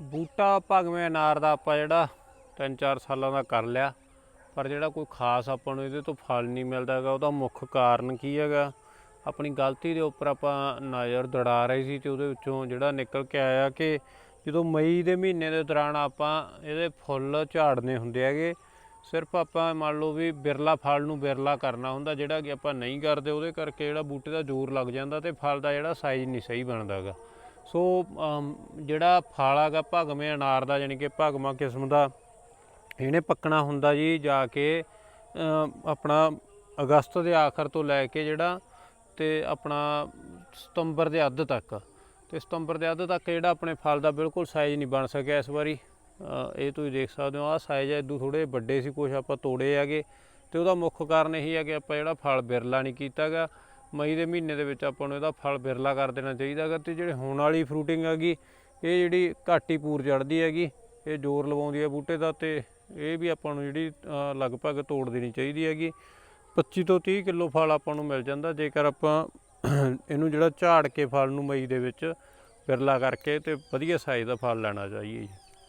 ਬੂਟਾ ਭਗਵੇਂ ਅਨਾਰ ਦਾ ਆਪਾਂ ਜਿਹੜਾ 3-4 ਸਾਲਾਂ ਦਾ ਕਰ ਲਿਆ। ਪਰ ਜਿਹੜਾ ਕੋਈ ਖਾਸ ਆਪਾਂ ਨੂੰ ਇਹਦੇ ਤੋਂ ਫਲ ਨਹੀਂ ਮਿਲਦਾ ਹੈਗਾ, ਉਹਦਾ ਮੁੱਖ ਕਾਰਨ ਕੀ ਹੈਗਾ? ਆਪਣੀ ਗਲਤੀ ਦੇ ਉੱਪਰ ਆਪਾਂ ਨਜ਼ਰ ਦੜਾ ਰਹੇ ਸੀ ਤੇ ਉਹਦੇ ਵਿੱਚੋਂ ਜਿਹੜਾ ਨਿਕਲ ਕੇ ਆਇਆ ਕਿ ਜਦੋਂ ਮਈ ਦੇ ਮਹੀਨੇ ਦੇ ਦੌਰਾਨ ਆਪਾਂ ਇਹਦੇ ਫੁੱਲ ਝਾੜਨੇ ਹੁੰਦੇ ਹੈਗੇ, ਸਿਰਫ ਆਪਾਂ ਮੰਨ ਲਓ ਵੀ ਬਿਰਲਾ ਫਲ ਨੂੰ ਬਿਰਲਾ ਕਰਨਾ ਹੁੰਦਾ, ਜਿਹੜਾ ਕਿ ਆਪਾਂ ਨਹੀਂ ਕਰਦੇ, ਉਹਦੇ ਕਰਕੇ ਜਿਹੜਾ ਬੂਟੇ ਦਾ ਜ਼ੋਰ ਲੱਗ ਜਾਂਦਾ ਤੇ ਫਲ ਦਾ ਜਿਹੜਾ ਸਾਈਜ਼ ਨਹੀਂ ਸਹੀ ਬਣਦਾ ਹੈਗਾ। ਸੋ ਜਿਹੜਾ ਫਲ ਹੈਗਾ ਭਗਵੇਂ ਅਨਾਰ ਦਾ ਯਾਨੀ ਕਿ ਭਗਵਾਂ ਕਿਸਮ ਦਾ, ਇਹਨੇ ਪੱਕਣਾ ਹੁੰਦਾ ਜੀ ਜਾ ਕੇ ਆਪਣਾ ਅਗਸਤ ਦੇ ਆਖਰ ਤੋਂ ਲੈ ਕੇ ਜਿਹੜਾ ਤੇ ਆਪਣਾ ਸਤੰਬਰ ਦੇ ਅੱਧ ਤੱਕ। ਤੇ ਸਤੰਬਰ ਦੇ ਅੱਧ ਤੱਕ ਜਿਹੜਾ ਆਪਣੇ ਫਲ ਦਾ ਬਿਲਕੁਲ ਸਾਈਜ਼ ਨਹੀਂ ਬਣ ਸਕਿਆ ਇਸ ਵਾਰੀ। ਇਹ ਤੁਸੀਂ ਦੇਖ ਸਕਦੇ ਹੋ, ਆਹ ਸਾਈਜ਼ ਇਦੋਂ ਥੋੜੇ ਵੱਡੇ ਸੀ ਕੁਝ ਆਪਾਂ ਤੋੜੇ ਹੈਗੇ। ਤੇ ਉਹਦਾ ਮੁੱਖ ਕਾਰਨ ਇਹੀ ਹੈ ਕਿ ਆਪਾਂ ਜਿਹੜਾ ਫਲ ਬਿਰਲਾ ਨਹੀਂ ਕੀਤਾਗਾ ਮਈ ਦੇ ਮਹੀਨੇ ਦੇ ਵਿੱਚ ਆਪਾਂ ਨੂੰ ਇਹਦਾ ਫਲ ਬਿਰਲਾ ਕਰ ਦੇਣਾ ਚਾਹੀਦਾ ਹੈਗਾ ਤੇ ਜਿਹੜੇ ਹੁਣ ਵਾਲੀ ਫਰੂਟਿੰਗ ਹੈਗੀ, ਇਹ ਜਿਹੜੀ ਘੱਟ ਹੀ ਪੂਰ ਚੜਦੀ ਹੈਗੀ, ਇਹ ਜ਼ੋਰ ਲਵਾਉਂਦੀ ਹੈ ਬੂਟੇ ਦਾ ਤੇ ਇਹ ਵੀ ਆਪਾਂ ਨੂੰ ਜਿਹੜੀ ਲਗਭਗ ਤੋੜ ਦੇਣੀ ਚਾਹੀਦੀ ਹੈਗੀ। 25 ਤੋਂ 30 ਕਿਲੋ ਫਲ ਆਪਾਂ ਨੂੰ ਮਿਲ ਜਾਂਦਾ, ਜੇਕਰ ਆਪਾਂ ਇਹਨੂੰ ਜਿਹੜਾ ਝਾੜ ਕੇ ਫਲ ਨੂੰ ਮਈ ਦੇ ਵਿੱਚ ਬਿਰਲਾ ਕਰਕੇ ਤੇ ਵਧੀਆ ਸਾਈਜ਼ ਦਾ ਫਲ ਲੈਣਾ ਚਾਹੀਏ ਜੀ।